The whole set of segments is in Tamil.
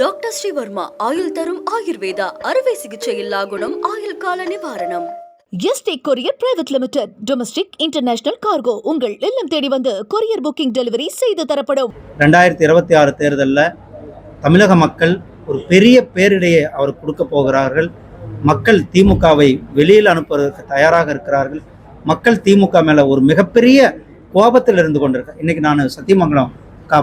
டாக்டர் ஸ்ரீவர்மா ஆயுள் தரும் ஆயுர்வேதா அறுவை சிகிச்சையில்லா குணம் ஆயுள் கால நிவாரணம். ST courier private limited domestic international cargo. உங்கள் இல்லம் தேடி வந்து கொரியர் புக்கிங் டெலிவரி செய்து தரப்படும். ரெண்டாயிரத்தி இருபத்தி ஆறு தேர்தலில் தமிழக மக்கள் ஒரு பெரிய பேரிடையை அவர் கொடுக்க போகிறார்கள். மக்கள் திமுகவை வெளியில் அனுப்புவதற்கு தயாராக இருக்கிறார்கள். மக்கள் திமுக மேலே ஒரு மிகப்பெரிய கோபத்தில் இருந்து கொண்டிருக்க இன்னைக்கு நான் சத்தியமங்கலம்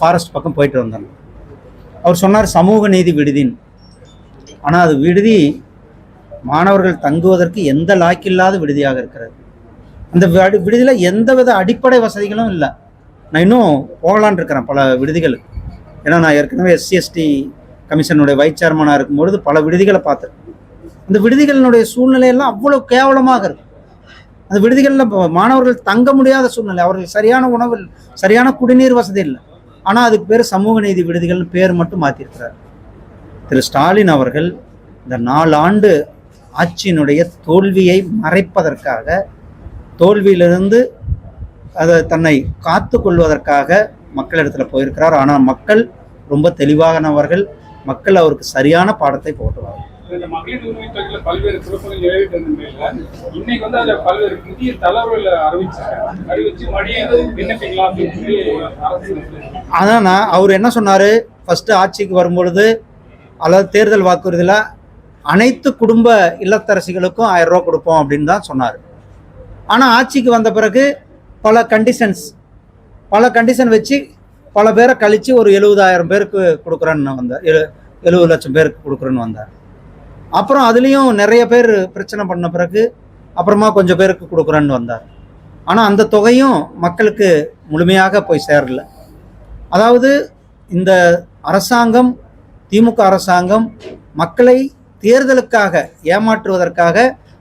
ஃபாரஸ்ட் பக்கம் போயிட்டு வந்தேன். அவர் சொன்னார் சமூக நீதி விடுதின். ஆனால் அது விடுதி மாணவர்கள் தங்குவதற்கு எந்த லாக்கில்லாத விடுதியாக இருக்கிறது. அந்த விடு- எந்த எந்தவித அடிப்படை வசதிகளும் இல்லை. நான் இன்னும் போகலான் இருக்கிறேன் பல விடுதிகளுக்கு. ஏன்னா நான் ஏற்கனவே எஸ்சிஎஸ்டி கமிஷனுடைய வைஸ் சேர்மனாக இருக்கும்பொழுது பல விடுதிகளை பார்த்துருக்கேன். அந்த விடுதிகளினுடைய சூழ்நிலையெல்லாம் அவ்வளோ கேவலமாக இருக்கும். அந்த விடுதிகளில் மாணவர்கள் தங்க முடியாத சூழ்நிலை. அவர்கள் சரியான உணவு சரியான குடிநீர் வசதி இல்லை. ஆனால் அதுக்கு பேர் சமூக நீதி விடுதிகள்னு பேர் மட்டும் மாற்றிருக்கிறார் திரு ஸ்டாலின் அவர்கள் இந்த நாலாண்டு ஆட்சியினுடைய தோல்வியை மறைப்பதற்காக தோல்வியிலிருந்து அதை தன்னை காத்து கொள்வதற்காக மக்களிடத்தில் போயிருக்கிறார். ஆனால் மக்கள் ரொம்ப தெளிவானவர்கள் மக்கள் அவருக்கு சரியான பாடத்தை போட்டுவார்கள். இந்த மகளிர் உரிமை தொகையில பல்வேறு குழப்பங்கள் நிறைவேற்ற நிலையில இன்னைக்கு வந்து அதுல பல்வேறு புதிய தளர்வுகளை அறிவிச்சாங்க அறிவிச்சு மறுபடியும் விண்ணப்பிக்கலாம் அப்படின்னு சொல்லி அரசு சொல்லுது. அவர் என்ன சொன்னாரு? ஃபர்ஸ்ட் ஆட்சிக்கு வரும்பொழுது அதாவது தேர்தல் வாக்குறுதியில் அனைத்து குடும்ப இல்லத்தரசிகளுக்கும் ஆயிரம் ரூபா கொடுப்போம் அப்படின்னு தான் சொன்னார். ஆனால் ஆட்சிக்கு வந்த பிறகு பல கண்டிஷன்ஸ் பல கண்டிஷன் வச்சு பல பேரை கழித்து ஒரு எழுபதாயிரம் பேருக்கு கொடுக்குறேன்னு வந்தார். எழு எழுபது லட்சம் பேருக்கு கொடுக்குறேன்னு வந்தார். அப்புறம் அதுலேயும் நிறைய பேர் பிரச்சனை பண்ண பிறகு அப்புறமா கொஞ்சம் பேருக்கு கொடுக்குறேன்னு வந்தார். ஆனால் அந்த தொகையும் மக்களுக்கு முழுமையாக போய் சேரல. அதாவது இந்த அரசாங்கம் திமுக அரசாங்கம் மக்களை தேர்தலுக்காக ஏமாற்றுவதற்காக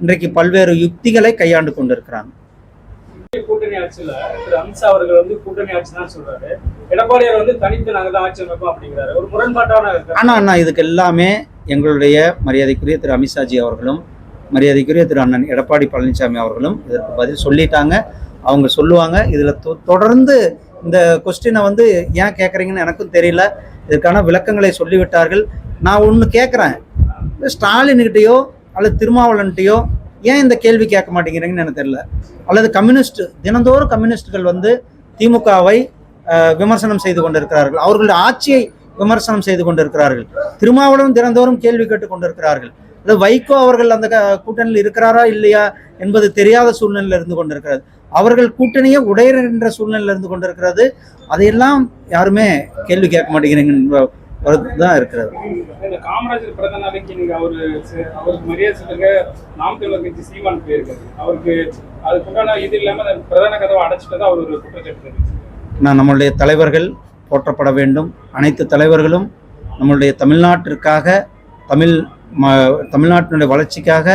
இன்றைக்கு பல்வேறு யுக்திகளை கையாண்டு கொண்டிருக்கிறாங்க. கூட்டணி ஆட்சியில திரு அமித்ஷா அவர்கள் வந்து கூட்டணி ஆட்சி தான் சொல்றாரு. எடப்பாடியார் வந்து தனித்து நாங்க தான் ஆட்சி அமைப்போம் அப்படிங்கிறாரு. ஒரு முரண்பாட்டான. ஆனால் அண்ணா இதுக்கு எல்லாமே எங்களுடைய மரியாதைக்குரிய திரு அமித்ஷாஜி அவர்களும் மரியாதைக்குரிய திரு அண்ணன் எடப்பாடி பழனிசாமி அவர்களும் இதற்கு பதில் சொல்லிட்டாங்க. அவங்க சொல்லுவாங்க இதில் தொடர்ந்து இந்த கொஸ்டினை வந்து ஏன் கேட்குறீங்கன்னு எனக்கும் தெரியல. இதற்கான விளக்கங்களை சொல்லிவிட்டார்கள். நான் ஒன்று கேட்குறேன் ஸ்டாலின்கிட்டயோ அல்லது திருமாவளன்கிட்டயோ ஏன் இந்த கேள்வி கேட்க மாட்டேங்கிறீங்கன்னு எனக்கு தெரியல. அல்லது கம்யூனிஸ்ட் தினந்தோறும் கம்யூனிஸ்டுகள் வந்து திமுகவை விமர்சனம் செய்து கொண்டிருக்கிறார்கள். அவர்களுடைய ஆட்சியை விமர்சனம் செய்து கொண்டிருக்கிறார்கள். திருமாவளவன் தினந்தோறும் கேள்வி கேட்டுக் கொண்டிருக்கிறார்கள். அல்லது வைகோ அவர்கள் அந்த கூட்டணியில் இருக்கிறாரா இல்லையா என்பது தெரியாத சூழ்நிலையில் இருந்து கொண்டிருக்கிறது. அவர்கள் கூட்டணியே உடையிற சூழ்நிலையில் இருந்து கொண்டிருக்கிறது. அதையெல்லாம் யாருமே கேள்வி கேட்க மாட்டேங்கிறீங்க தான் இருக்கிறது. இந்த காமராஜர் பிறந்த நாளைக்கு நீங்க அவரு ச- அவருக்கு மரியாதை சொல்லுங்க. நாம் தமிழர் கட்சி சீமான் போயிருக்காரு. அவருக்கு அதுக்குண்டான இது இல்லாம அந்த பிரதான கதவை அடைச்சிட்டு அவர் ஒரு குற்றச்சாட்டு தெரிவிச்சாரு. நான் நம்மளுடைய தலைவர்கள் போற்றப்பட வேண்டும். அனைத்து தலைவர்களும் நம்மளுடைய தமிழ்நாட்டிற்காக தமிழ் ம தமிழ்நாட்டினுடைய வளர்ச்சிக்காக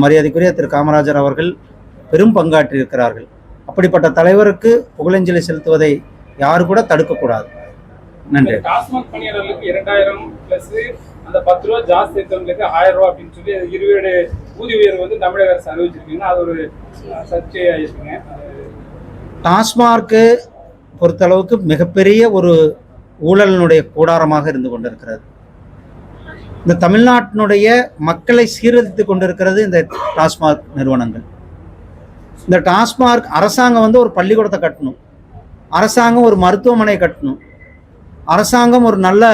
மரியாதைக்குரிய திரு காமராஜர் அவர்கள் பெரும் பங்காற்றியிருக்கிறார்கள். அப்படிப்பட்ட தலைவருக்கு புகழஞ்சலி செலுத்துவதை யாரு கூட தடுக்கக்கூடாது. நன்றி. டாஸ்மாக் பணியாளர்களுக்கு இரண்டாயிரம் பிளஸ் அந்த பத்து ரூபா ஜாஸ்தி எடுத்தவங்களுக்கு ஆயிரம் ரூபாய் அப்படின்னு சொல்லி இருவேடு ஊதிய உயர்வு வந்து தமிழக அரசு அறிவிச்சிருக்கீங்கன்னா அது ஒரு அஹ், சர்ச்சையாயிருக்குங்க அது டாஸ்மார்க்கு பொறுத்தளவுக்கு மிகப்பெரிய ஒரு ஊழலினுடைய கூடாரமாக இருந்து கொண்டிருக்கிறது. இந்த தமிழ்நாட்டினுடைய மக்களை சீரழித்து கொண்டிருக்கிறது இந்த டாஸ்மார்க் நிறுவனங்கள். இந்த டாஸ்மார்க் அரசாங்கம் வந்து ஒரு பள்ளிக்கூடத்தை கட்டணும். அரசாங்கம் ஒரு மருத்துவமனை கட்டணும். அரசாங்கம் ஒரு நல்ல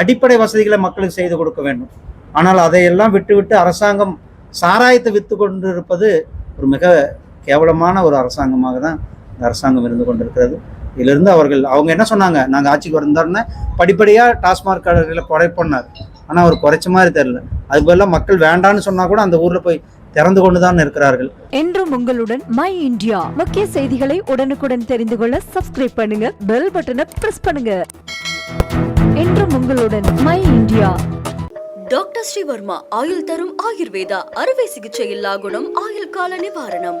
அடிப்படை வசதிகளை மக்களுக்கு செய்து கொடுக்க வேண்டும். ஆனால் அதையெல்லாம் விட்டுவிட்டு அரசாங்கம் சாராயத்தை விற்று கொண்டிருப்பது ஒரு மிக கேவலமான ஒரு அரசாங்கமாக தான் அரசாங்கம் இருந்து கொண்டிருக்கிறது. இதிலிருந்து அவர்கள் அவங்க என்ன சொன்னாங்க? நாங்கள் ஆட்சிக்கு வந்தாருன்னா படிப்படியாக டாஸ்மாக் கடையில் குறைப்போனார் ஆனால் அவர் குறைச்ச மாதிரி தெரியல. அதுக்கு பதிலாக மக்கள் வேண்டான்னு சொன்னால் கூட அந்த ஊரில் போய் திறந்து கொண்டு தான் இருக்கிறார்கள். என்றும் உங்களுடன் மை இந்தியா. முக்கிய செய்திகளை உடனுக்குடன் தெரிந்து கொள்ள சப்ஸ்கிரைப் பண்ணுங்க பெல் பட்டனை பிரஸ் பண்ணுங்க. என்றும் உங்களுடன் மை இந்தியா. டாக்டர் ஸ்ரீவர்மா ஆயுள் தரும் ஆயுர்வேதா அறுவை சிகிச்சையில்லா குணம் ஆயுள் கால நிவாரணம்.